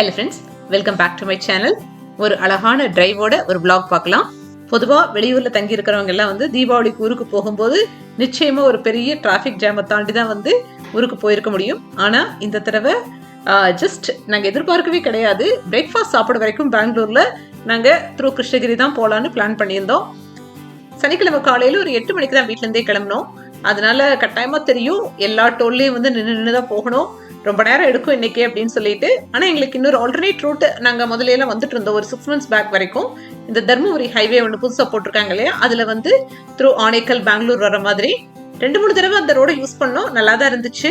Hello friends welcome back to my channel ஒரு அழகான டிரைவோட ஒரு பிளாக் பார்க்கலாம். பொதுவாக வெளியூரில் தங்கி இருக்கிறவங்க எல்லாம் வந்து தீபாவளிக்கு ஊருக்கு போகும்போது நிச்சயமாக ஒரு பெரிய டிராஃபிக் ஜாமை தாண்டி தான் வந்து ஊருக்கு போயிருக்க முடியும். ஆனால் இந்த தடவை ஜஸ்ட் நாங்கள் எதிர்பார்க்கவே கிடையாது. பிரேக்ஃபாஸ்ட் சாப்பிட வரைக்கும் பெங்களூரில் நாங்கள் த்ரூ கிருஷ்ணகிரி தான் போகலான்னு பிளான் பண்ணியிருந்தோம். சனிக்கிழமை காலையில் ஒரு எட்டு மணிக்கு தான் வீட்டிலேருந்தே கிளம்பினோம். அதனால கட்டாயமாக தெரியும் எல்லா டோல்லையும் வந்து நின்று நின்று தான் போகணும். ரொம்ப நேரம் எடுக்கும் இன்னைக்கு அப்படின்னு சொல்லிட்டு. ஆனால் எங்களுக்கு இன்னொரு ஆல்டர்னேட் ரூட் நாங்கள் முதல்ல எல்லாம் வந்துட்டு இருந்தோம். ஒரு சிக்ஸ் மந்த்ஸ் பேக் வரைக்கும். இந்த தர்மபுரி ஹைவே ஒன்று புதுசாக போட்டிருக்காங்க இல்லையா? அதில் வந்து த்ரூ ஆனேக்கல் பெங்களூர் வர மாதிரி. ரெண்டு மூணு தடவை அந்த ரோடை யூஸ் பண்ணோம். நல்லா தான் இருந்துச்சு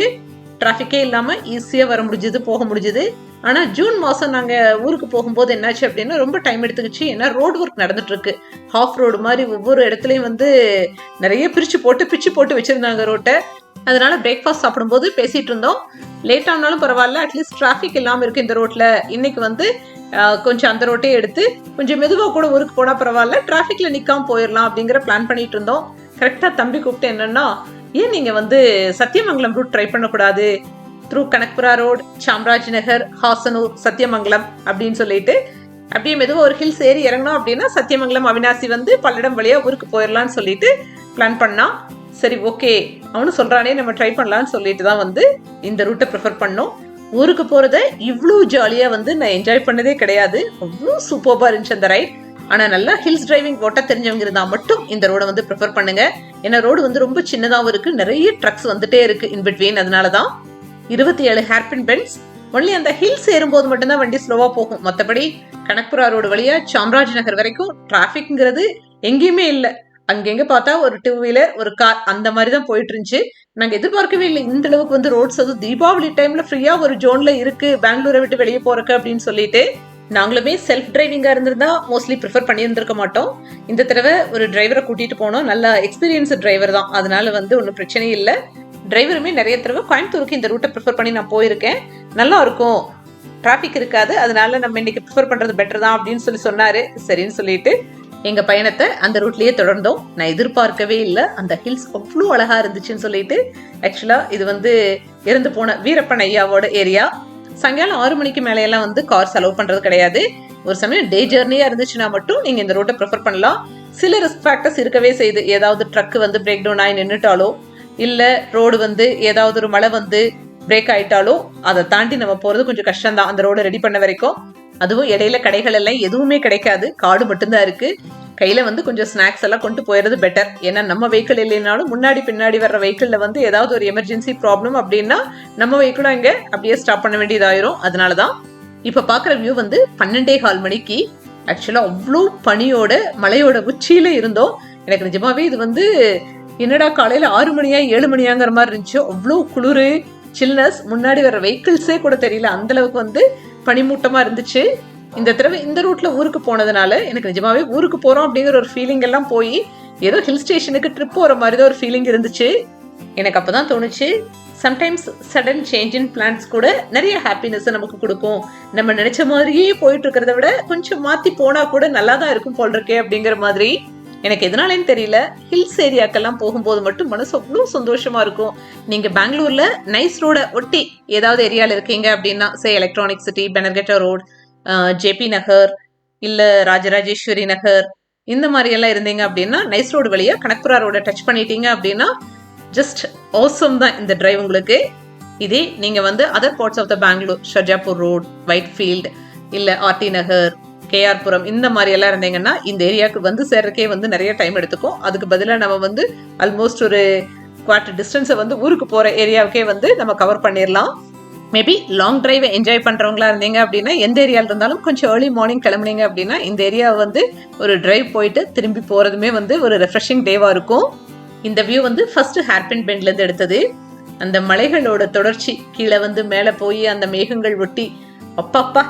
டிராஃபிக்கே இல்லாமல் ஈஸியாக வர முடிஞ்சுது போக முடிஞ்சுது. ஆனால் ஜூன் மாதம் நாங்கள் ஊருக்கு போகும்போது என்னாச்சு அப்படின்னா ரொம்ப டைம் எடுத்துக்கிச்சு. ஏன்னா ரோடு ஒர்க் நடந்துட்டு இருக்கு ஹாஃப் ரோடு மாதிரி ஒவ்வொரு இடத்துலையும் வந்து நிறைய பிரித்து போட்டு பிச்சு போட்டு வச்சுருந்தாங்க ரோட்டை அதனால பிரேக்ஃபாஸ்ட் சாப்பிடும்போது பேசிட்டு இருந்தோம் லேட் ஆனாலும் பரவாயில்ல அட்லீஸ்ட் டிராஃபிக் இல்லாமல் இருக்கு இந்த ரோட்டில் இன்னைக்கு வந்து கொஞ்சம் அந்த ரோட்டே எடுத்து கொஞ்சம் மெதுவாக கூட ஊருக்கு போனால் பரவாயில்ல டிராஃபிக்ல நிற்காம போயிடலாம் அப்படிங்கிற பிளான் பண்ணிட்டு இருந்தோம் கரெக்டாக தம்பி கூப்பிட்டு என்னன்னா ஏன் நீங்கள் வந்து சத்தியமங்கலம் ரூட் ட்ரை பண்ணக்கூடாது? த்ரூ கனக்புரா ரோட் சாம்ராஜ் நகர் ஹாசனூர் சத்தியமங்கலம் அப்படின்னு சொல்லிட்டு அப்படியே மெதுவாக ஒரு ஹில்ஸ் ஏறி இறங்கணும் அப்படின்னா சத்தியமங்கலம் அவினாசி வந்து பல்லடம் வழியாக ஊருக்கு போயிடலான்னு சொல்லிட்டு பிளான் பண்ணான் சரி ஓகே அவனு சொல்கிறானே நம்ம ட்ரை பண்ணலான்னு சொல்லிட்டு தான் வந்து இந்த ரூட்டை ப்ரிஃபர் பண்ணோம். ஊருக்கு போகிறத இவ்வளோ ஜாலியாக வந்து நான் என்ஜாய் பண்ணதே கிடையாது. அவ்வளோ சூப்பராக இருந்துச்சு அந்த ரைட் ஆனால் நல்லா ஹில்ஸ் டிரைவிங் ஓட்ட தெரிஞ்சவங்க இருந்தால் மட்டும் இந்த ரோடை வந்து ப்ரிஃபர் பண்ணுங்க. ஏன்னா ரோடு வந்து ரொம்ப சின்னதாகவும் இருக்குது நிறைய ட்ரக்ஸ் வந்துட்டே இருக்குது இன் பிட்வீன் அதனால தான் இருபத்தி ஏழு ஹேர்பின் பென்ஸ் ஒன்லி அந்த ஹில்ஸ் ஏறும்போது மட்டும்தான் வண்டி ஸ்லோவாக போகும். மற்றபடி கனக்புரா ரோடு வழியாக சாம்ராஜ் நகர் வரைக்கும் டிராஃபிக்ங்கிறது எங்கேயுமே இல்லை. அங்கெங்க பார்த்தா ஒரு டூ வீலர் ஒரு கார் அந்த மாதிரி தான் போயிட்டு இருந்துச்சு நாங்கள் எதிர்பார்க்கவே இல்லை. இந்த அளவுக்கு வந்து ரோட்ஸ் அதுவும் தீபாவளி டைம்ல ஃப்ரீயா ஒரு ஜோன்ல இருக்கு பெங்களூரை விட்டு வெளியே போறக்கு அப்படின்னு சொல்லிட்டு நாங்களுமே செல்ஃப் டிரைவிங்காக இருந்திருந்தா மோஸ்ட்லி ப்ரிஃபர் பண்ணியிருந்திருக்க மாட்டோம். இந்த தடவை ஒரு டிரைவரை கூட்டிட்டு போனோம். நல்ல எக்ஸ்பீரியன்ஸ் டிரைவர் தான். அதனால வந்து ஒன்றும் பிரச்சனை இல்லை. டிரைவருமே நிறைய தடவை கோயம்புத்தூருக்கு இந்த ரூட்டை ப்ரிஃபர் பண்ணி நான் போயிருக்கேன். நல்லா இருக்கும். டிராஃபிக் இருக்காது. அதனால நம்ம இன்னைக்கு ப்ரிஃபர் பண்ணுறது பெட்டர் தான் அப்படின்னு சொல்லி சொன்னார். சரின்னு சொல்லிட்டு எங்க பயணத்தை அந்த ரூட்லயே தொடர்ந்தோம். நான் எதிர்பார்க்கவே இல்லை. அந்த ஹில்ஸ் அவ்வளோ அழகா இருந்துச்சுன்னு சொல்லிட்டு ஆக்சுவலா இது வந்து இறந்து போன வீரப்பன் ஐயாவோட ஏரியா சாயங்காலம் ஆறு மணிக்கு மேலையெல்லாம் வந்து கார் செலவு பண்றது கிடையாது. ஒரு சமயம் டே ஜேர்னியாக இருந்துச்சுன்னா மட்டும் நீங்க இந்த ரூட்டை ப்ரிஃபர் பண்ணலாம். சில ரிஸ்க் ஃபேக்டர்ஸ் இருக்கவே செய்யுது ஏதாவது ட்ரக் வந்து பிரேக் டவுன் ஆகி நின்றுட்டாலோ இல்ல ரோடு வந்து ஏதாவது ஒரு மழை வந்து பிரேக் ஆயிட்டாலோ அதை தாண்டி நம்ம போறது கொஞ்சம் கஷ்டம் தான் அந்த ரோடை ரெடி பண்ண வரைக்கும். அதுவும் இடையில கடைகள் எல்லாம் எதுவுமே கிடைக்காது. காடு மட்டும்தான் இருக்கு. கையில வந்து கொஞ்சம் ஸ்நாக்ஸ் எல்லாம் கொண்டு போயிடுறது பெட்டர் ஏன்னா நம்ம வெஹிக்கிள் இல்லைனாலும் முன்னாடி பின்னாடி வர்ற வெஹிக்கிள்ல வந்து ஏதாவது ஒரு எமர்ஜென்சி ப்ராப்ளம் அப்படின்னா நம்ம வெஹிக்கிளும் இங்கே அப்படியே ஸ்டாப் பண்ண வேண்டியதாயிரும். அதனாலதான் இப்ப பாக்குற வியூ வந்து பன்னெண்டே கால் மணிக்கு. ஆக்சுவலா அவ்வளோ பனியோட மலையோட உச்சியில இருந்தோம். எனக்கு நிஜமாவே இது வந்து என்னடா காலையில ஆறு மணியா ஏழு மணியாங்கிற மாதிரி இருந்துச்சு. அவ்வளோ குளிரு சில்னஸ் முன்னாடி வர வெஹிக்கிள்ஸே கூட தெரியல. அந்த அளவுக்கு வந்து பனிமூட்டமா இருந்துச்சு. இந்த தடவை இந்த ரூட்ல ஊருக்கு போனதுனால எனக்கு நிஜமாவே ஊருக்கு போறோம் அப்படிங்கிற ஒரு ஃபீலிங் எல்லாம் போய் ஏதோ ஹில் ஸ்டேஷனுக்கு ட்ரிப் போற மாதிரி தான் ஒரு ஃபீலிங் இருந்துச்சு. எனக்கு அப்பதான் தோணுச்சு sometimes sudden change in plans கூட நிறைய ஹாப்பினஸ் நமக்கு கொடுக்கும். நம்ம நினைச்ச மாதிரியே போயிட்டு இருக்கிறத விட கொஞ்சம் மாத்தி போனா கூட நல்லா தான் இருக்கும் போல் இருக்கே அப்படிங்கிற மாதிரி எனக்கு எதனாலேன்னு தெரியல. ஹில்ஸ் ஏரியாக்கெல்லாம் போகும்போது மட்டும் மனசு அவ்வளோ சந்தோஷமா இருக்கும். நீங்க பெங்களூர்ல நைஸ் ரோட ஒட்டி ஏதாவது ஏரியாவில் இருக்கீங்க அப்படின்னா say electronic city Bannerghatta road JP Nagar இல்ல ராஜராஜேஸ்வரி நகர் இந்த மாதிரி எல்லாம் இருந்தீங்க அப்படின்னா நைஸ் ரோடு வழியா கனக்புரா ரோட டச் பண்ணிட்டீங்க அப்படின்னா ஜஸ்ட் ஓசம் தான் இந்த டிரைவ் உங்களுக்கு. இதே நீங்க வந்து other parts of the Bangalore Sarjapur road Whitefield இல்ல ஆர்டி நகர் கேஆர்புரம் இந்த மாதிரி எல்லாம் இருந்தீங்கன்னா இந்த ஏரியாவுக்கு வந்து சேர்றதுக்கே வந்து நிறைய டைம் எடுத்துக்கும். அதுக்கு பதிலாக நம்ம வந்து ஆல்மோஸ்ட் ஒரு குவார்ட்டர் டிஸ்டன்ஸை வந்து ஊருக்கு போகிற ஏரியாவுக்கே வந்து நம்ம கவர் பண்ணிடலாம் மேபி லாங் டிரைவை என்ஜாய் பண்ணுறவங்களா இருந்தீங்க அப்படின்னா எந்த ஏரியாவில் இருந்தாலும் கொஞ்சம் ஏர்லி மார்னிங் கிளம்புனீங்க அப்படின்னா இந்த ஏரியாவை வந்து ஒரு டிரைவ் போயிட்டு திரும்பி போகிறதுமே வந்து ஒரு ரெஃப்ரெஷிங் டேவாக இருக்கும். இந்த வியூ வந்து ஃபர்ஸ்ட் ஹேர்பின் பெண்ட்லேருந்து எடுத்தது. அந்த மலைகளோட தொடர்ச்சி கீழே வந்து மேலே போய் அந்த மேகங்கள் ஒட்டி அப்பப்பா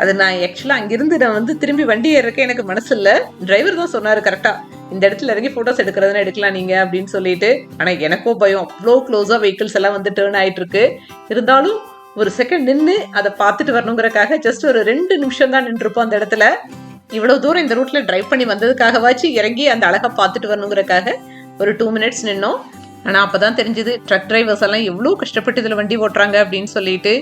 அது நான் ஆக்சுவலாக அங்கிருந்து நான் வந்து திரும்பி வண்டி ஏறக்க எனக்கு மனசு இல்லை டிரைவர் தான் சொன்னார் கரெக்டாக இந்த இடத்துல இறங்கி ஃபோட்டோஸ் எடுக்கிறதுனா எடுக்கலாம் நீங்கள் அப்படின்னு சொல்லிட்டு. ஆனால் எனக்கோ பயம். அவ்வளோ க்ளோஸாக வெஹிக்கிள்ஸ் எல்லாம் வந்து டேர்ன் ஆகிட்டு இருக்கு இருந்தாலும் ஒரு செகண்ட் நின்று அதை பார்த்துட்டு வரணுங்கிறக்காக ஜஸ்ட் ஒரு ரெண்டு நிமிஷம் தான் நின்றுருப்போம் அந்த இடத்துல. இவ்வளோ தூரம் இந்த ரூட்ல டிரைவ் பண்ணி வந்ததுக்காகவாச்சு இறங்கி அந்த அழகை பார்த்துட்டு வரணுங்கிறக்காக ஒரு டூ மினிட்ஸ் நின்னோம். ஆனால் அப்போ தான் தெரிஞ்சுது ட்ரக் டிரைவர்ஸ் எல்லாம் எவ்வளோ கஷ்டப்பட்டு இதில் வண்டி ஓட்டுறாங்க அப்படின்னு சொல்லிட்டு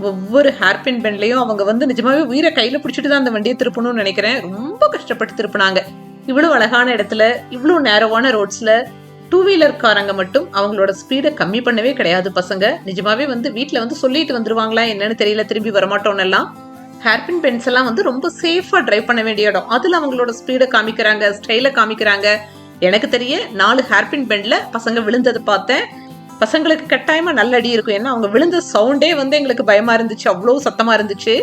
ஒவ்வொரு ஹேர்பின் பெண்லையும் அவங்க வந்து நிஜமாவே உயிரை கையில பிடிச்சிட்டு தான் அந்த வண்டியை திருப்பணும்னு நினைக்கிறேன். ரொம்ப கஷ்டப்பட்டு திருப்பினாங்க. இவ்வளவு அழகான இடத்துல இவ்வளவு நேரவான ரோட்ஸ்ல டூ வீலர் காரங்க மட்டும் அவங்களோட ஸ்பீடை கம்மி பண்ணவே கிடையாது பசங்க. நிஜமாவே வந்து வீட்டில் வந்து சொல்லிட்டு வந்துருவாங்களா என்னன்னு தெரியல திரும்பி வரமாட்டோம்னு எல்லாம். ஹேர்பின் பென்ஸ் எல்லாம் வந்து ரொம்ப சேஃபா டிரைவ் பண்ண வேண்டிய இடம். அதுல அவங்களோட ஸ்பீடை காமிக்கிறாங்க ஸ்டைல காமிக்கிறாங்க. எனக்கு தெரிய நாலு ஹேர்பின் பெண்ட்ல பசங்க விழுந்ததை பார்த்தேன். பசங்களுக்கு கட்டாயமா நல்ல அடி இருக்கும். ஏன்னா அவங்க விழுந்த சவுண்டே வந்து எங்களுக்கு பயமா இருந்துச்சு. அவ்வளோ சத்தமா இருந்துச்சு.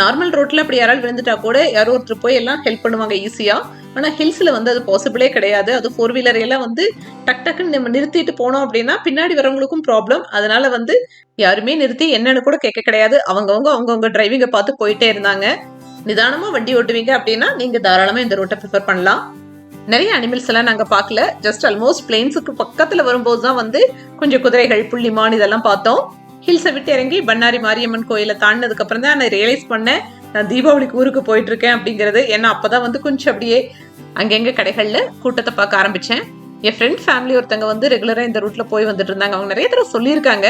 நார்மல் ரோட்ல அப்படி யாராவது விழுந்துட்டா கூட யாரோ ஒருத்தர் போய் எல்லாம் ஹெல்ப் பண்ணுவாங்க ஈஸியா ஆனா ஹில்ஸ்ல வந்து அது பாசிபிளே கிடையாது. அது ஃபோர் வீலர் எல்லாம் வந்து டக் டக்குன்னு நம்ம நிறுத்திட்டு போனோம் அப்படின்னா பின்னாடி வரவங்களுக்கும் ப்ராப்ளம் அதனால வந்து யாருமே நிறுத்தி என்னன்னு கூட கேட்க கிடையாது. அவங்கவுங்க அவங்கவுங்க டிரைவிங்கை பார்த்து போயிட்டே இருந்தாங்க. நிதானமா வண்டி ஓட்டுவீங்க அப்படின்னா நீங்க தாராளமா இந்த ரோட்டை ப்ரிஃபர் பண்ணலாம். நிறைய அனிமல்ஸ் எல்லாம் நாங்கள் பார்க்கல. ஜஸ்ட் ஆல்மோஸ்ட் பிளெயின்ஸுக்கு பக்கத்தில் வரும்போது தான் வந்து கொஞ்சம் குதிரைகள் புள்ளிமான் இதெல்லாம் பார்த்தோம். ஹில்ஸை விட்டு இறங்கி பண்ணாரி மாரியம்மன் கோயிலை தாண்டினதுக்கு அப்புறம் தான் நான் ரியலைஸ் பண்ணேன் நான் தீபாவளிக்கு ஊருக்கு போயிட்டு இருக்கேன் அப்படிங்கிறது. ஏன்னா அப்பதான் வந்து கொஞ்சம் அப்படியே அங்கங்க கடைகள்ல கூட்டத்தை பார்க்க ஆரம்பிச்சேன். என் ஃப்ரெண்ட் ஃபேமிலி ஒருத்தங்க வந்து ரெகுலரா இந்த ரூட்ல போய் வந்துட்டு இருந்தாங்க. அவங்க நிறைய தடவை சொல்லியிருக்காங்க.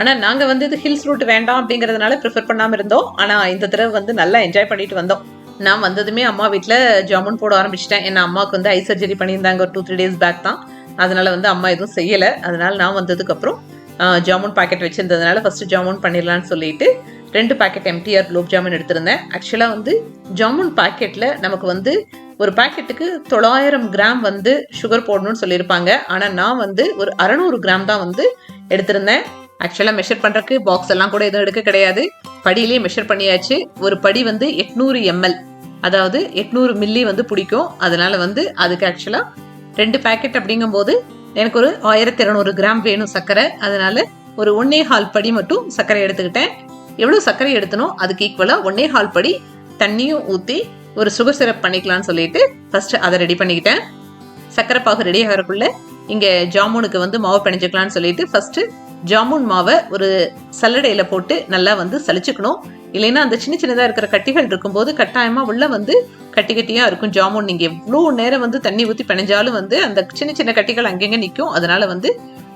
ஆனா நாங்க வந்து இது ஹில்ஸ் ரூட் வேண்டாம் அப்படிங்கறதுனால ப்ரிஃபர் பண்ணாம இருந்தோம். ஆனா இந்த தடவை வந்து நல்லா என்ஜாய் பண்ணிட்டு வந்தோம். நான் வந்ததுமே அம்மா வீட்டில் ஜாமுன் போட ஆரம்பிச்சிட்டேன். ஏன்னா அம்மாவுக்கு வந்து ஐ சர்ஜரி பண்ணியிருந்தாங்க ஒரு டூ த்ரீ டேஸ் பேக் தான். அதனால் வந்து அம்மா எதுவும் செய்யலை. அதனால் நான் வந்ததுக்கப்புறம் ஜாமுன் பாக்கெட் வச்சுருந்ததுனால ஃபஸ்ட்டு ஜாமுன் பண்ணிடலான்னு சொல்லிட்டு ரெண்டு பாக்கெட் எம்டிஆர் குலோப் ஜாமுன் எடுத்திருந்தேன். ஆக்சுவலாக வந்து ஜாமுன் பாக்கெட்டில் நமக்கு வந்து ஒரு பாக்கெட்டுக்கு தொள்ளாயிரம் கிராம் வந்து சுகர் போடணும்னு சொல்லியிருப்பாங்க. ஆனால் நான் வந்து ஒரு அறநூறு கிராம் தான் வந்து எடுத்திருந்தேன். ஆக்சுவலாக மெஷர் பண்ணுறக்கு பாக்ஸ் எல்லாம் கூட எதுவும் எடுக்க கிடையாது. படியிலே மெஷர் பண்ணியாச்சு. ஒரு படி வந்து எட்நூறு எம்எல் அதாவது எட்நூறு மில்லி வந்து பிடிக்கும். அதனால வந்து அதுக்கு ஆக்சுவலாக ரெண்டு பேக்கெட் அப்படிங்கும்போது எனக்கு ஒரு ஆயிரத்தி இரநூறு கிராம் வேணும் சர்க்கரை. அதனால ஒரு ஒன்னே ஹால் படி மட்டும் சர்க்கரை எடுத்துக்கிட்டேன். எவ்வளோ சர்க்கரை எடுத்தனோ அதுக்கு ஈக்குவலாக ஒன்னே ஹால் படி தண்ணியும் ஊற்றி ஒரு சுகர் சிரப் பண்ணிக்கலாம்னு சொல்லிட்டு ஃபர்ஸ்ட் அதை ரெடி பண்ணிக்கிட்டேன். சர்க்கரை பாகு ரெடி ஆகிறக்குள்ள இங்கே ஜாமுனுக்கு வந்து மாவு பிணைஞ்சிக்கலாம்னு சொல்லிட்டு ஃபர்ஸ்ட்டு ஜாமுன் மாவை ஒரு சல்லடையில் போட்டு நல்லா வந்து சளிச்சுக்கணும். இல்லைன்னா அந்த சின்ன சின்னதாக இருக்கிற கட்டிகள் இருக்கும்போது கட்டாயமாக உள்ள வந்து கட்டி கட்டியாக இருக்கும் ஜாமுன். நீங்கள் எவ்வளோ நேரம் வந்து தண்ணி ஊற்றி பிணைஞ்சாலும் வந்து அந்த சின்ன சின்ன கட்டிகள் அங்கங்கே நிற்கும் அதனால் வந்து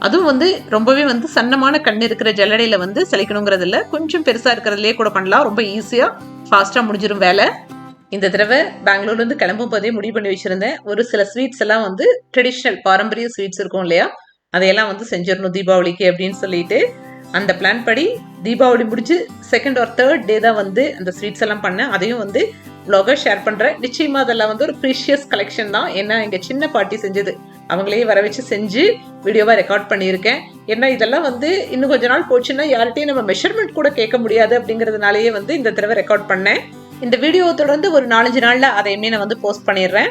அதுவும் வந்து ரொம்பவே வந்து சன்னமான கண் இருக்கிற ஜல்லடையில் வந்து சலிக்கணுங்கிறது கொஞ்சம் பெருசாக இருக்கிறதுலே கூட பண்ணலாம். ரொம்ப ஈஸியாக ஃபாஸ்ட்டாக முடிஞ்சிடும் வேலை. இந்த தடவை பெங்களூர்லேருந்து கிளம்பும் போதே முடிவு பண்ணி வச்சுருந்தேன். ஒரு சில ஸ்வீட்ஸ் எல்லாம் வந்து ட்ரெடிஷ்னல் பாரம்பரிய ஸ்வீட்ஸ் இருக்கும் இல்லையா? அதையெல்லாம் வந்து செஞ்சிடணும் தீபாவளிக்கு அப்படின்னு சொல்லிட்டு அந்த பிளான் படி தீபாவளி முடிச்சு செகண்ட் ஆர் தேர்ட் டே தான் வந்து அந்த ஸ்வீட்ஸ் எல்லாம் பண்ணேன். அதையும் வந்து vlog-ஆ ஷேர் பண்ணுறேன் நிச்சயமாக அதெல்லாம் வந்து ஒரு ப்ரீஷியஸ் கலெக்ஷன் தான். ஏன்னா எங்கள் சின்ன பாட்டி செஞ்சது. அவங்களே வர வச்சு செஞ்சு வீடியோவாக ரெக்கார்ட் பண்ணியிருக்கேன். ஏன்னா இதெல்லாம் வந்து இன்னும் கொஞ்ச நாள் போச்சுன்னா யார்கிட்டையும் நம்ம மெஷர்மெண்ட் கூட கேட்க முடியாது அப்படிங்கறதுனாலயே வந்து இந்த தடவை ரெக்கார்ட் பண்ணேன். இந்த வீடியோ தொடர்ந்து ஒரு நாலஞ்சு நாளில் அதையுமே நான் வந்து போஸ்ட் பண்ணிடுறேன்.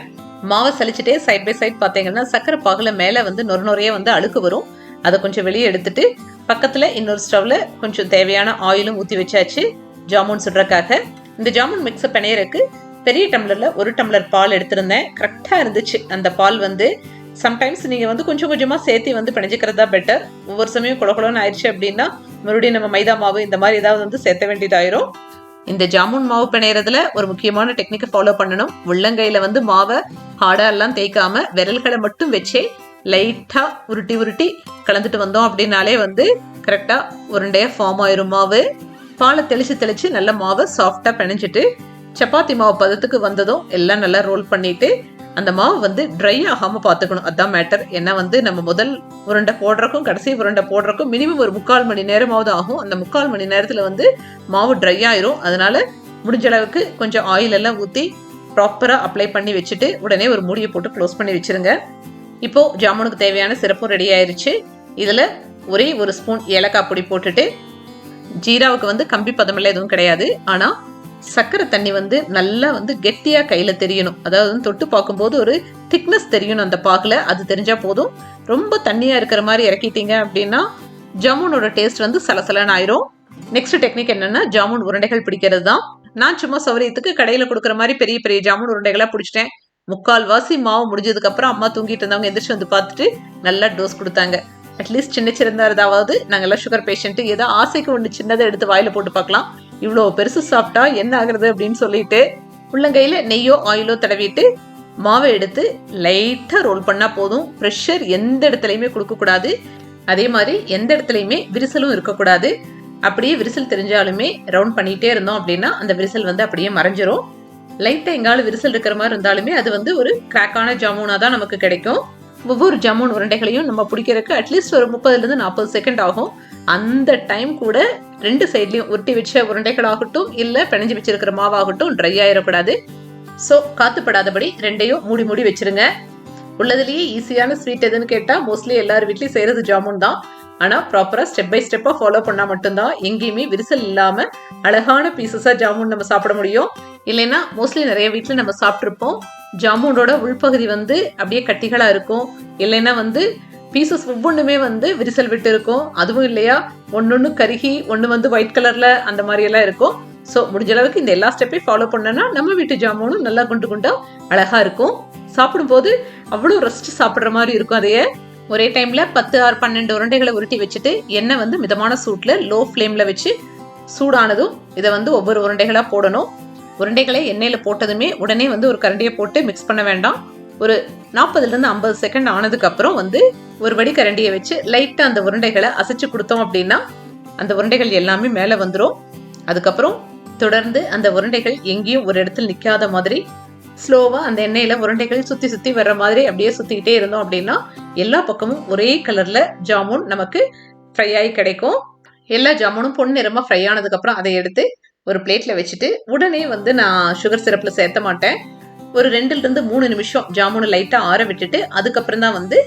மாவை சளிச்சிட்டே சைட் பை சைட் பார்த்தீங்கன்னா சக்கரை பாகுல மேலே வந்து நொறு நொறையே வந்து அழுக்கு வரும். அதை கொஞ்சம் வெளியே எடுத்துட்டு பக்கத்தில் இன்னொரு ஸ்டவ்வில் கொஞ்சம் தேவையான ஆயிலும் ஊற்றி வச்சாச்சு ஜாமுன் சுடுறக்காக இந்த ஜாமுன் மிக்ஸை பிணையறக்கு பெரிய டம்ளரில் ஒரு டம்ளர் பால் எடுத்திருந்தேன். கரெக்டாக இருந்துச்சு. அந்த பால் வந்து சம்டைம்ஸ் நீங்கள் வந்து கொஞ்சம் கொஞ்சமாக சேர்த்து வந்து பிணைஞ்சிக்கிறதா பெட்டர் ஒவ்வொரு சமயம் குளகுளன்னு ஆயிடுச்சு அப்படின்னா மறுபடியும் நம்ம மைதா மாவு இந்த மாதிரி ஏதாவது வந்து சேர்த்த வேண்டியதாயிரும். இந்த ஜாமுன் மாவு பிணையறதுல ஒரு முக்கியமான டெக்னிக்கை ஃபாலோ பண்ணணும். உள்ளங்கையில வந்து மாவை ஹார்டா எல்லாம் தேய்க்காம விரல்களை மட்டும் வச்சே லைட்டா உருட்டி உருட்டி கலந்துட்டு வந்தோம் அப்படின்னாலே வந்து கரெக்டா உருண்டையா ஃபார்ம் ஆயிரும் மாவு. பாலை தெளிச்சு தெளிச்சு நல்ல மாவை சாஃப்டா பிணைஞ்சிட்டு சப்பாத்தி மாவு பதத்துக்கு வந்ததும் எல்லாம் நல்லா ரோல் பண்ணிட்டு அந்த மாவு வந்து ட்ரை ஆகாம பாத்துக்கணும் அதான் மேட்டர் ஏன்னா வந்து நம்ம முதல் உருண்டை போடுறக்கும் கடைசி உருண்டை போடுறக்கும் மினிமம் ஒரு முக்கால் மணி நேரமாவது ஆகும். அந்த முக்கால் மணி நேரத்துல வந்து மாவு ட்ரை ஆயிரும். அதனால முடிஞ்ச அளவுக்கு கொஞ்சம் ஆயில் எல்லாம் ஊற்றி ப்ராப்பராக அப்ளை பண்ணி வச்சுட்டு உடனே ஒரு மூடியை போட்டு க்ளோஸ் பண்ணி வச்சிருங்க. இப்போ ஜாமுனுக்கு தேவையான சிறப்பும் ரெடி ஆயிருச்சு. இதில் ஒரே ஒரு ஸ்பூன் ஏலக்காய் பொடி போட்டுட்டு ஜீராவுக்கு வந்து கம்பி பதமெல்லாம் எதுவும் கிடையாது. ஆனால் சர்க்கரை தண்ணி வந்து நல்லா வந்து கெட்டியாக கையில் தெரியணும். அதாவது வந்து தொட்டு பார்க்கும்போது ஒரு திக்னஸ் தெரியணும் அந்த பாக்கில் அது தெரிஞ்சால் போதும். ரொம்ப தண்ணியாக இருக்கிற மாதிரி இறக்கிட்டீங்க அப்படின்னா ஜாமுனோட டேஸ்ட் வந்து சலசலன்னு ஆயிரும். நெக்ஸ்ட் டெக்னிக் என்னென்னா ஜாமுன் உருண்டைகள் பிடிக்கிறது தான். நான் சும்மா சௌரியத்துக்கு கடையில் கொடுக்குற மாதிரி பெரிய பெரிய ஜாமுன் உருண்டைகளாக பிடிச்சிட்டேன். முக்கால் வாசி மாவு முடிஞ்சதுக்கப்புறம் அம்மா தூங்கிட்டு இருந்தவங்க எந்திரிச்சு வந்து பார்த்துட்டு நல்லா டோஸ் கொடுத்தாங்க. அட்லீஸ்ட் சின்ன சிறந்தாவது நாங்கள் எல்லாம் சுகர் பேஷண்ட்டு ஏதோ ஆசைக்கு ஒன்று சின்னதை எடுத்து வாயில் போட்டு பார்க்கலாம். இவ்வளோ பெருசு சாப்பிட்டா என்ன ஆகுறது அப்படின்னு சொல்லிட்டு உள்ளங்கையில் நெய்யோ ஆயிலோ தடவிட்டு மாவை எடுத்து லைட்டாக ரோல் பண்ணால் போதும். ப்ரெஷர் எந்த இடத்துலையுமே கொடுக்கக்கூடாது அதே மாதிரி எந்த இடத்துலையுமே விரிசலும் இருக்கக்கூடாது அப்படியே விரிசல் தெரிஞ்சாலுமே ரவுண்ட் பண்ணிகிட்டே இருந்தோம் அப்படின்னா அந்த விரிசல் வந்து அப்படியே மறைஞ்சிரும். லைட்டாக எங்காலும் விரிசல் இருக்கிற மாதிரி இருந்தாலுமே அது வந்து ஒரு கிராக்கான ஜாமூனாக தான் நமக்கு கிடைக்கும். ஒவ்வொரு ஜாமூன் உருண்டைகளையும் நம்ம பிடிக்கிறதுக்கு அட்லீஸ்ட் ஒரு முப்பதுலேருந்து நாற்பது செகண்ட் ஆகும். அந்த டைம் கூட ரெண்டு சைட்லையும் உருட்டி வச்ச உருண்டைகளாகட்டும் இல்லை பிணைஞ்சு வச்சிருக்கிற மாவாகட்டும் ட்ரை ஆயிடக்கூடாது ஸோ காத்துப்படாதபடி ரெண்டையும் மூடி மூடி வச்சிருங்க. உள்ளதுலேயே ஈஸியான ஸ்வீட் எதுன்னு கேட்டால் மோஸ்ட்லி எல்லார் வீட்லேயும் செய்கிறது ஜாமுன் தான். ஆனால் ப்ராப்பராக ஸ்டெப் பை ஸ்டெப்பாக ஃபாலோ பண்ணால் மட்டும்தான் எங்கேயுமே விரிசல் இல்லாமல் அழகான பீசஸாக ஜாமுன் நம்ம சாப்பிட முடியும். இல்லைன்னா மோஸ்ட்லி நிறைய வீட்டில் நம்ம சாப்பிட்ருப்போம் ஜாமுனோட உள்பகுதி வந்து அப்படியே கட்டிகளாக இருக்கும். இல்லைன்னா வந்து பீசஸ் ஒவ்வொன்றுமே வந்து விரிசல் விட்டு இருக்கும் அதுவும் இல்லையா? ஒன்னொன்று கருகி ஒன்று வந்து ஒயிட் கலரில் அந்த மாதிரியெல்லாம் இருக்கும். ஸோ முடிஞ்ச அளவுக்கு இந்த எல்லா ஸ்டெப்பையும் ஃபாலோ பண்ணோன்னா நம்ம வீட்டு ஜாமூனும் நல்லா குண்டு குண்டாக அழகாக இருக்கும். சாப்பிடும்போது அவ்வளோ ரசிச்சு சாப்பிட்ற மாதிரி இருக்கும் அதையே ஒரே டைமில் பத்து ஆறு பன்னெண்டு உருண்டைகளை உருட்டி வச்சுட்டு எண்ணெய் வந்து மிதமான சூட்டில் லோ ஃப்ளேமில் வச்சு சூடானதும் இதை வந்து ஒவ்வொரு உருண்டைகளாக போடணும். உருண்டைகளை எண்ணெயில் போட்டதுமே உடனே வந்து ஒரு கரண்டியை போட்டு மிக்ஸ் பண்ண வேண்டாம். ஒரு நாற்பதுலேருந்து ஐம்பது செகண்ட் ஆனதுக்கப்புறம் வந்து ஒரு வடி கரண்டியை வச்சு லைட்டாக அந்த உருண்டைகளை அசைச்சு கொடுத்தோம் அப்படின்னா அந்த உருண்டைகள் எல்லாமே மேலே வந்துடும் அதுக்கப்புறம் தொடர்ந்து அந்த உருண்டைகள் எங்கேயும் ஒரு இடத்துல நிற்காத மாதிரி ஸ்லோவாக அந்த எண்ணெயில் உருண்டைகள் சுற்றி சுற்றி வர்ற மாதிரி அப்படியே சுற்றிக்கிட்டே இருந்தோம் அப்படின்னா எல்லா பக்கமும் ஒரே கலரில் ஜாமுன் நமக்கு ஃப்ரை ஆகி கிடைக்கும். எல்லா ஜாமுனும் பொன்னிறமாக ஃப்ரை ஆனதுக்கப்புறம் அதை எடுத்து ஒரு பிளேட்டில் வச்சுட்டு உடனே வந்து நான் சுகர் சிரப்பில் சேர்த்த மாட்டேன். ஒரு ரெண்டுலேருந்து மூணு நிமிஷம் ஜாமுனை லைட்டாக ஆற விட்டுட்டு அதுக்கப்புறம் தான் வந்து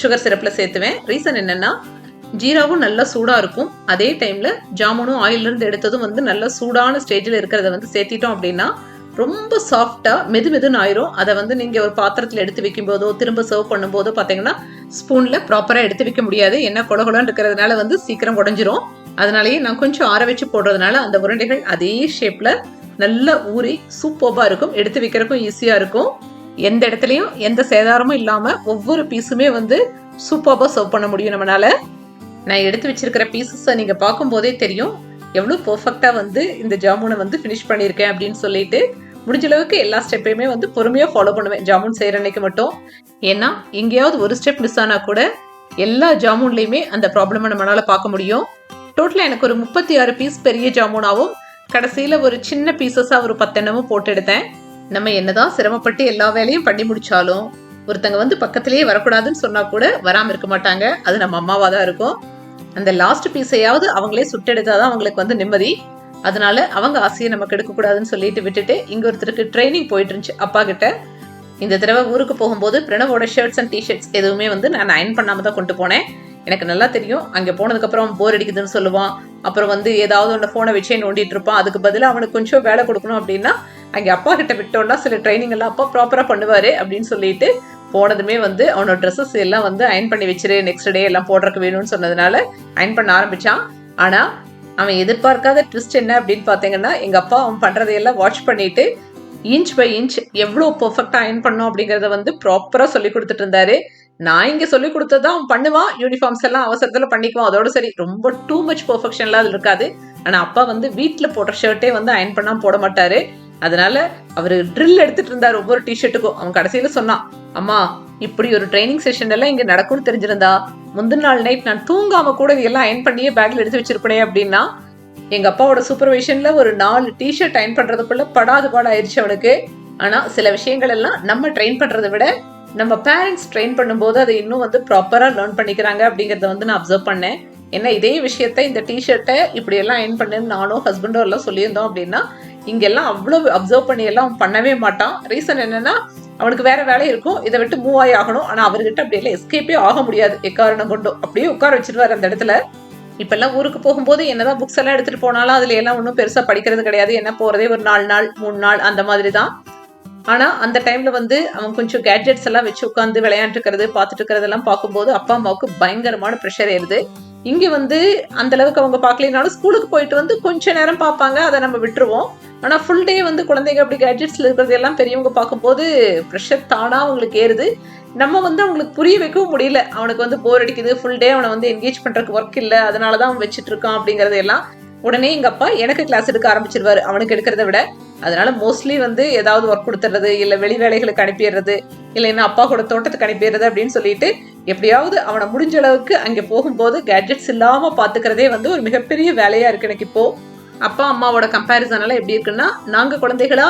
சுகர் சிரப்பில் சேர்த்துவேன். ரீசன் என்னென்னா ஜீராவும் நல்லா சூடாக இருக்கும். அதே டைமில் ஜாமுனும் ஆயிலிருந்து எடுத்ததும் வந்து நல்லா சூடான ஸ்டேஜில் இருக்கிறத வந்து சேர்த்திட்டோம் அப்படின்னா ரொம்ப சாஃப்டாக மெது மெதுன்னு ஆயிரும். அதை வந்து நீங்கள் ஒரு பாத்திரத்தில் எடுத்து வைக்கும்போதோ திரும்ப சர்வ் பண்ணும்போதோ பார்த்தீங்கன்னா ஸ்பூனில் ப்ராப்பராக எடுத்து வைக்க முடியாது. என்ன குடகுடன் இருக்கிறதுனால வந்து சீக்கிரம் உடஞ்சிரும். அதனாலேயே நான் கொஞ்சம் ஆற வச்சு போடுறதுனால அந்த உருண்டைகள் அதே ஷேப்பில் நல்லா ஊறி சூப்பர்பாக இருக்கும். எடுத்து வைக்கிறதுக்கும் ஈஸியாக இருக்கும். எந்த இடத்துலையும் எந்த சேதாரமும் இல்லாமல் ஒவ்வொரு பீஸுமே வந்து சூப்பர்பாக சர்வ் பண்ண முடியும் நம்மளால நான் எடுத்து வச்சிருக்கிற பீசஸை நீங்கள் பார்க்கும்போதே தெரியும். எவ்வளோ பர்ஃபெக்டாக வந்து இந்த ஜாமுனை வந்து ஃபினிஷ் பண்ணியிருக்கேன் அப்படின்னு சொல்லிட்டு முடிஞ்ச அளவுக்கு எல்லா ஸ்டெப்பையுமே வந்து பொறுமையாக ஃபாலோ பண்ணுவேன். ஜாமுன் செய்கிற அன்னைக்கு மட்டும். ஏன்னா எங்கேயாவது ஒரு ஸ்டெப் மிஸ் ஆனால் கூட எல்லா ஜாமுன்லேயுமே அந்த ப்ராப்ளமை நம்மளால் பார்க்க முடியும். டோட்டலாக எனக்கு ஒரு முப்பத்தி ஆறு பீஸ் பெரிய ஜாமுனாவும் கடைசியில் ஒரு சின்ன பீசஸாக ஒரு பத்தெண்ணமும் போட்டு எடுத்தேன். நம்ம என்னதான் சிரமப்பட்டு எல்லா வேலையும் பண்ணி முடிச்சாலும் ஒருத்தங்க வந்து பக்கத்திலேயே வரக்கூடாதுன்னு சொன்னா கூட வராமல் இருக்க மாட்டாங்க. அது நம்ம அம்மாவாக தான் இருக்கும். அந்த லாஸ்ட் பீஸையாவது அவங்களே சுட்டெடுத்தால் தான் அவங்களுக்கு வந்து நிம்மதி. அதனால அவங்க ஆசையை நம்ம கெடுக்கக்கூடாதுன்னு சொல்லிட்டு விட்டுட்டு இங்க ஒருத்தருக்கு ட்ரைனிங் போயிட்டு இருந்துச்சு அப்பா கிட்ட. இந்த தடவை ஊருக்கு போகும்போது பிரணவோட ஷர்ட்ஸ் அண்ட் டிஷர்ட்ஸ் எதுவுமே வந்து நான் அயன் பண்ணாம தான் கொண்டு போனேன். எனக்கு நல்லா தெரியும். அங்கே போனதுக்கப்புறம் போர் அடிக்குதுன்னு சொல்லுவான். அப்புறம் வந்து ஏதாவது ஒன்று ஃபோனை வச்சே நோண்டிட்டு இருப்பான். அதுக்கு பதிலாக அவனுக்கு கொஞ்சம் வேலை கொடுக்கணும் அப்படின்னா அங்கே அப்பா கிட்ட விட்டோம்னா சில ட்ரைனிங் எல்லாம் அப்பா ப்ராப்பராக பண்ணுவார் அப்படின்னு சொல்லிட்டு போனதுமே வந்து அவனோட ட்ரெஸ்ஸஸ் எல்லாம் வந்து அயன் பண்ணி வச்சிரு நெக்ஸ்ட் டே எல்லாம் போடுறக்கு வேணும்னு சொன்னதுனால அயன் பண்ண ஆரம்பிச்சான். ஆனால் அவன் எதிர்பார்க்காத ட்விஸ்ட் என்ன அப்படின்னு பார்த்தீங்கன்னா எங்கள் அப்பா அவன் பண்ணுறதையெல்லாம் வாட்ச் பண்ணிட்டு இன்ச் பை இன்ச் எவ்வளோ பர்ஃபெக்டாக அயன் பண்ணோம் அப்படிங்கிறத வந்து ப்ராப்பராக சொல்லி கொடுத்துட்டு இருந்தாரு. நான் இங்கே சொல்லி கொடுத்ததான் அவன் பண்ணுவான் யூனிஃபார்ம்ஸ் எல்லாம் அவசரத்தில் பண்ணிக்குவான். அதோட சரி ரொம்ப டூ மச் பர்ஃபெக்ஷன்லாம் அது இருக்காது. ஆனால் அப்பா வந்து வீட்டில் போடுற ஷர்ட்டே வந்து அயன் பண்ணாமல் போட மாட்டாரு. அதனால அவர் ட்ரில் எடுத்துட்டு இருந்தார் ஒவ்வொரு டிஷர்ட்டுக்கும் அவன் கடைசியில் சொன்னான் அம்மா இப்படி ஒரு ட்ரைனிங் செஷன் எல்லாம் இங்க நடக்கும்னு தெரிஞ்சிருந்தா முந்தின நாள் நைட் நான் தூங்காம கூட இதெல்லாம் அயன் பண்ணியே பேக்ல எடுத்து வச்சிருப்பேனே அப்படின்னா எங்க அப்பாவோட சூப்பர்வைஷன்ல ஒரு நாலு டிஷர்ட் அயன் பண்றதுக்குள்ள படாது பாடாயிருச்சு ஆயிடுச்சு அவனுக்கு. ஆனா சில விஷயங்கள் எல்லாம் நம்ம ட்ரெயின் பண்றதை விட நம்ம பேரண்ட்ஸ் ட்ரெயின் பண்ணும்போது அதை இன்னும் வந்து ப்ராப்பராக லேர்ன் பண்ணிக்கிறாங்க அப்படிங்கிறத வந்து நான் அப்சர்வ் பண்ணேன். ஏன்னா இதே விஷயத்த இந்த டிஷர்ட்டை இப்படி எல்லாம் அயன் பண்ணுன்னு நானும் ஹஸ்பண்டோ எல்லாம் சொல்லியிருந்தோம் அப்படின்னா இங்கெல்லாம் அவ்வளோ அப்சர்வ் பண்ணி எல்லாம் பண்ணவே மாட்டான். ரீசன் என்னன்னா அவனுக்கு வேற வேலை இருக்கும். இதை விட்டு மூவ் ஆகி ஆகணும். ஆனால் அவர்கிட்ட அப்படி எல்லாம் எஸ்கேப்பே ஆக முடியாது. எக்காரணம் கொண்டும். அப்படியே உட்கார வச்சிருவாரு அந்த இடத்துல. இப்பெல்லாம் ஊருக்கு போகும்போது என்னதான் புக்ஸ் எல்லாம் எடுத்துட்டு போனாலும் அதுல எல்லாம் ஒன்றும் பெருசா படிக்கிறது கிடையாது. என்ன போறதே ஒரு நாலு நாள் மூணு நாள் அந்த மாதிரி தான் ஆனா அந்த டைம்ல வந்து அவன் கொஞ்சம் கேட்ஜெட்ஸ் எல்லாம் வச்சு உட்காந்து விளையாண்டுக்கிறது பார்த்துட்டு இருக்கிறதெல்லாம் பார்க்கும்போது அப்பா அம்மாவுக்கு பயங்கரமான ப்ரெஷர் ஏறுது. இங்க வந்து அந்த அளவுக்கு அவங்க பார்க்கலனாலும் ஸ்கூலுக்கு போயிட்டு வந்து கொஞ்ச நேரம் பார்ப்பாங்க அதை நம்ம விட்டுருவோம். ஆனா ஃபுல் டே வந்து குழந்தைங்க அப்படி கேட்ஜெட்ஸ்ல இருக்கிறது எல்லாம் பெரியவங்க பார்க்கும்போது ப்ரெஷர் தானா அவங்களுக்கு ஏறுது. நம்ம வந்து அவங்களுக்கு புரிய வைக்கவும் முடியல. அவனுக்கு வந்து போர் அடிக்குது ஃபுல் டே அவனை வந்து என்கேஜ் பண்றதுக்கு ஒர்க் இல்லை அதனால தான் அவன் வச்சுட்டு இருக்கான் அப்படிங்கறதெல்லாம் உடனே எங்க அப்பா எனக்கு கிளாஸ் எடுக்க ஆரம்பிச்சிருவாரு அவனுக்கு எடுக்கிறத விட. அதனால மோஸ்ட்லி வந்து ஏதாவது ஒர்க் கொடுத்துறது இல்லை வெளி வேலைகளுக்கு அனுப்பிடுறது இல்லைன்னா அப்பா கூட தோட்டத்துக்கு அனுப்பிடுறது அப்படின்னு சொல்லிட்டு எப்படியாவது அவனை முடிஞ்ச அளவுக்கு அங்கே போகும்போது கேட்ஜெட்ஸ் இல்லாமல் பார்த்துக்கிறதே வந்து ஒரு மிகப்பெரிய வேலையாக இருக்கு எனக்கு இப்போ. அப்பா அம்மாவோட கம்பேரிசனெல்லாம் எப்படி இருக்குன்னா நாங்கள் குழந்தைகளா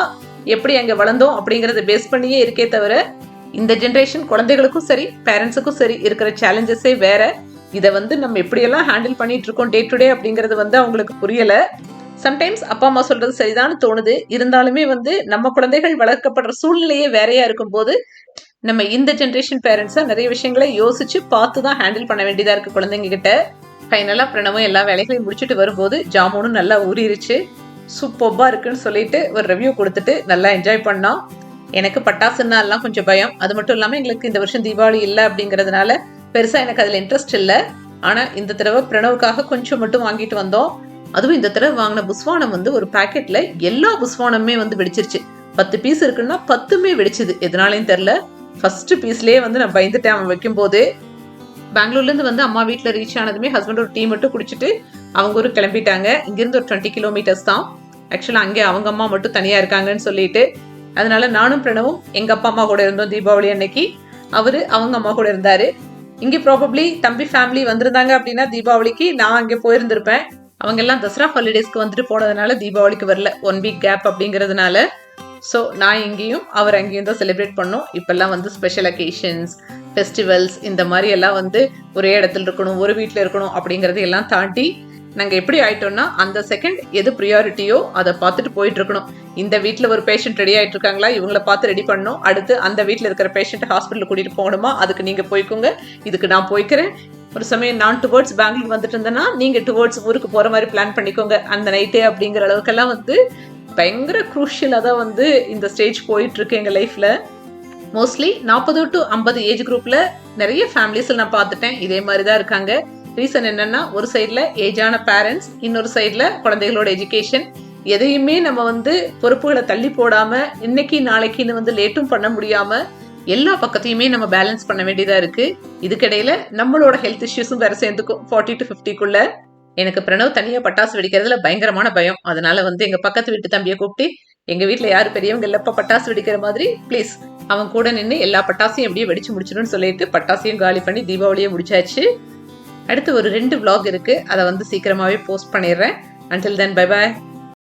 எப்படி அங்கே வளர்ந்தோம் அப்படிங்கிறத பேஸ் பண்ணியே இருக்கே தவிர இந்த ஜென்ரேஷன் குழந்தைகளுக்கும் சரி பேரண்ட்ஸுக்கும் சரி இருக்கிற சேலஞ்சஸே வேற. இதை வந்து நம்ம எப்படியெல்லாம் ஹேண்டில் பண்ணிட்டு இருக்கோம் டே டு டே அப்படிங்கிறது வந்து அவங்களுக்கு புரியலை. சம்டைம்ஸ் அப்பா அம்மா சொல்றது சரிதான்னு தோணுது. இருந்தாலுமே வந்து நம்ம குழந்தைகள் வளர்க்கப்படுற சூழ்நிலையே வேறையா இருக்கும்போது நம்ம இந்த ஜென்ரேஷன் பேரண்ட்ஸாக நிறைய விஷயங்களை யோசிச்சு பார்த்து தான் ஹேண்டில் பண்ண வேண்டியதா இருக்கு குழந்தைங்க கிட்ட ஃபைனலா பிரணவும் எல்லா வேலைகளையும் முடிச்சுட்டு வரும்போது ஜாமூனும் நல்லா ஊறிடுச்சு சூப்பர்பா இருக்குன்னு சொல்லிட்டு ஒரு ரிவ்யூ கொடுத்துட்டு நல்லா என்ஜாய் பண்ணோம். எனக்கு பட்டாசுன்னா எல்லாம் கொஞ்சம் பயம். அது மட்டும் இல்லாமல் எங்களுக்கு இந்த வருஷம் தீபாவளி இல்லை அப்படிங்கறதுனால பெருசா எனக்கு அதுல இன்ட்ரெஸ்ட் இல்லை. ஆனா இந்த தடவை பிரணவுக்காக கொஞ்சம் மட்டும் வாங்கிட்டு வந்தோம். அதுவும் இந்த தடவை வாங்கின புஸ்வானம் வந்து ஒரு பேக்கெட்ல எல்லா புஸ்வானமுமே வந்து வெடிச்சிருச்சு. பத்து பீஸ் இருக்குன்னா பத்துமே வெடிச்சது. எதனாலையும் தெரில ஃபர்ஸ்ட் பீஸ்லயே வந்து நான் பயந்துட்டேன் அவன் வைக்கும் போது பெங்களூர்லேருந்து வந்து அம்மா வீட்டில் ரீச் ஆனதுமே ஹஸ்பண்ட் ஒரு டீ மட்டும் குடிச்சிட்டு அவங்க ஒரு கிளம்பிட்டாங்க. இங்கேருந்து ஒரு டுவெண்ட்டி கிலோமீட்டர்ஸ் தான். ஆக்சுவலாக அங்கே அவங்க அம்மா மட்டும் தனியாக இருக்காங்கன்னு சொல்லிட்டு. அதனால நானும் பிரணவும் எங்கள் அப்பா அம்மா கூட இருந்தோம் தீபாவளி அன்னைக்கு. அவர் அவங்க அம்மா கூட இருந்தார். இங்கே ப்ராபப்ளி தம்பி ஃபேமிலி வந்திருந்தாங்க அப்படின்னா தீபாவளிக்கு நான் அங்கே போயிருந்திருப்பேன். அவங்க எல்லாம் தசரா ஹாலிடேஸ்க்கு வந்துட்டு போனதுனால தீபாவளிக்கு வரல. ஒன் வீக் கேப் அப்படிங்கிறதுனால. ஸோ நான் இங்கேயும் அவர் அங்கேயும் தான் செலிப்ரேட் பண்ணோம். இப்பெல்லாம் வந்து ஸ்பெஷல் அக்கேஷன்ஸ் ஃபெஸ்டிவல்ஸ் இந்த மாதிரி எல்லாம் வந்து ஒரே இடத்துல இருக்கணும் ஒரு வீட்டில் இருக்கணும் அப்படிங்கறது எல்லாம் தாண்டி நாங்கள் எப்படி ஆயிட்டோம்னா அந்த செகண்ட் எது ப்ரியாரிட்டியோ அதை பார்த்துட்டு போயிட்டு இருக்கணும். இந்த வீட்டில் ஒரு பேஷண்ட் ரெடி ஆகிட்டு இருக்காங்களா? இவங்கள பார்த்து ரெடி பண்ணணும் அடுத்து அந்த வீட்டில் இருக்கிற பேஷண்ட் ஹாஸ்பிட்டல் கூட்டிகிட்டு போகணுமா? அதுக்கு நீங்கள் போய்க்கோங்க. இதுக்கு நான் போய்க்கிறேன். ஒரு சமயம் நான் டுவோர்ட்ஸ் பெங்களூர் வந்துட்டு இருந்தேன்னா நீங்கள் டுவர்ட்ஸ் ஊருக்கு போகிற மாதிரி பிளான் பண்ணிக்கோங்க. அந்த நைட்டே அப்படிங்கிற அளவுக்கெல்லாம் வந்து பயங்கர குரூஷியலாக தான் வந்து இந்த ஸ்டேஜ் போயிட்டு இருக்கு எங்கள் லைஃப்பில் மோஸ்ட்லி நாற்பது டு ஐம்பது ஏஜ் குரூப்ல நிறைய ஃபேமிலிஸில் நான் பார்த்துட்டேன். இதே மாதிரி தான் இருக்காங்க. ரீசன் என்னன்னா ஒரு சைடில் ஏஜான பேரண்ட்ஸ் இன்னொரு சைடில் குழந்தைகளோட எஜுகேஷன் எதையுமே நம்ம வந்து பொறுப்புகளை தள்ளி போடாமல் இன்னைக்கு நாளைக்குன்னு வந்து லேட்டும் பண்ண முடியாமல் எல்லா பக்கத்தையுமே நம்ம பேலன்ஸ் பண்ண வேண்டியதா இருக்கு. இதுக்கிடையில நம்மளோட ஹெல்த் இஷ்யூஸும் வேற சேர்ந்துக்கும். ஃபார்ட்டி டு ஃபிஃப்டிக்குள்ள எனக்கு பிரணவ் தனியா பட்டாசு வெடிக்கிறதுல பயங்கரமான பயம். அதனால வந்து எங்க பக்கத்து வீட்டு தம்பியை கூப்பிட்டு எங்க வீட்டுல யாரு பெரியவங்க இல்லப்ப பட்டாசு வெடிக்கிற மாதிரி ப்ளீஸ் அவன் கூட நின்று எல்லா பட்டாசையும் எப்படியே வெடிச்சு முடிச்சிடும்னு சொல்லிட்டு பட்டாசையும் காலி பண்ணி தீபாவளியை முடிச்சாச்சு. அடுத்து ஒரு ரெண்டு vlog இருக்கு. அதை வந்து சீக்கிரமாவே போஸ்ட் பண்ணிடுறேன். Until then bye bye